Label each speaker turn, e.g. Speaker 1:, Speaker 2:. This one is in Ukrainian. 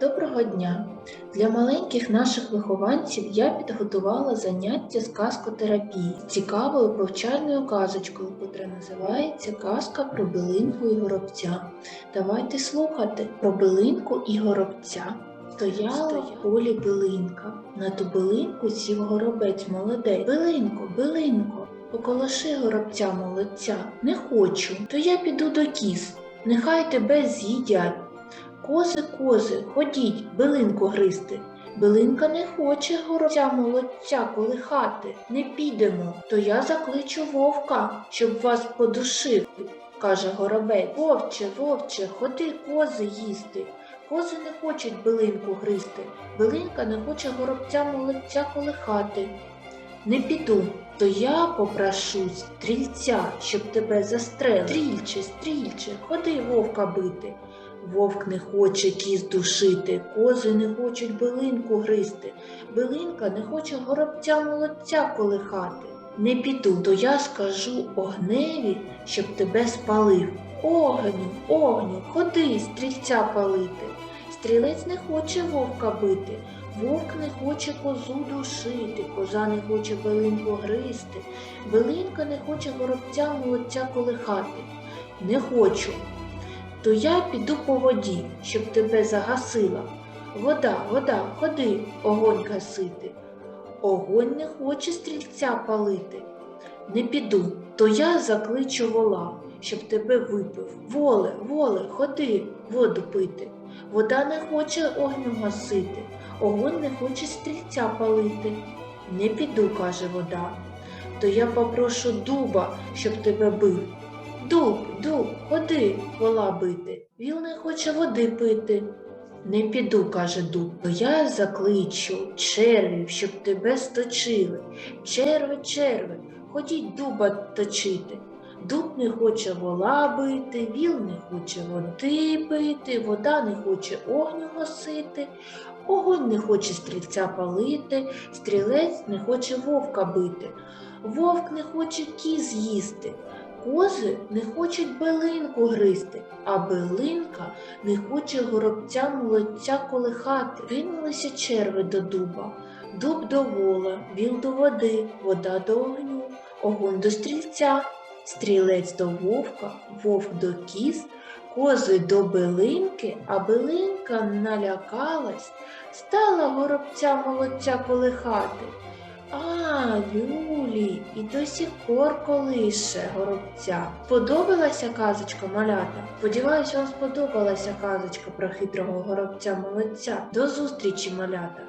Speaker 1: Доброго дня! Для маленьких наших вихованців я підготувала заняття з казкотерапії з цікавою повчальною казочкою, котра називається Казка про билинку і горобця. Давайте слухати про билинку і горобця. Стояла в полі билинка. На ту билинку сів горобець молодець. Билинко, билинко, поколоши горобця молодця. Не хочу, то я піду до кіз. Нехай тебе з'їдять. Кози, кози, ходіть, билинку гризти. Билинка не хоче горобця молодця колихати. Не підемо, то я закличу вовка, щоб вас подушив, каже горобець. Вовче, вовче, ходи кози їсти. Кози не хочуть билинку гризти. Билинка не хоче горобця молодця колихати. Не піду, то я попрошу стрільця, щоб тебе застрелив. Стрільче, стрільче, ходи вовка бити. Вовк не хоче кіз душити, кози не хочуть билинку гризти, билинка не хоче горобця молодця колихати. Не піду, то я скажу огневі, щоб тебе спалив. Огню, огню, ходи стрільця палити. Стрілець не хоче вовка бити, вовк не хоче козу душити, коза не хоче билинку гризти, билинка не хоче горобця молодця колихати. Не хочу, то я піду по воді, щоб тебе загасила. Вода, вода, ходи, огонь гасити. Огонь не хоче стрільця палити. Не піду, то я закличу вола, щоб тебе випив. Воле, воле, ходи, воду пити. Вода не хоче огню гасити, огонь не хоче стрільця палити. Не піду, каже вода, то я попрошу дуба, щоб тебе бив. Дуб, дуб, ходи, вола бити. Віл не хоче води пити. Не піду, каже дуб, то я закличу червів, щоб тебе сточили. Черви, черви, ходіть дуба точити. Дуб не хоче вола бити, віл не хоче води пити, вода не хоче огню гасити, огонь не хоче стрільця палити, стрілець не хоче вовка бити, вовк не хоче кіз їсти. Кози не хочуть билинку гризти, а билинка не хоче горобця молодця колихати. Кинулися черви до дуба, дуб до вола, віл до води, вода до огню, огонь до стрільця, стрілець до вовка, вовк до кіз, кози до билинки, а билинка налякалась, стала горобця молодця колихати. А, Люлі, і до сих пор колише горобця. Сподобалася казочка малята? Сподіваюсь, вам сподобалася казочка про хитрого горобця молодця. До зустрічі, малята!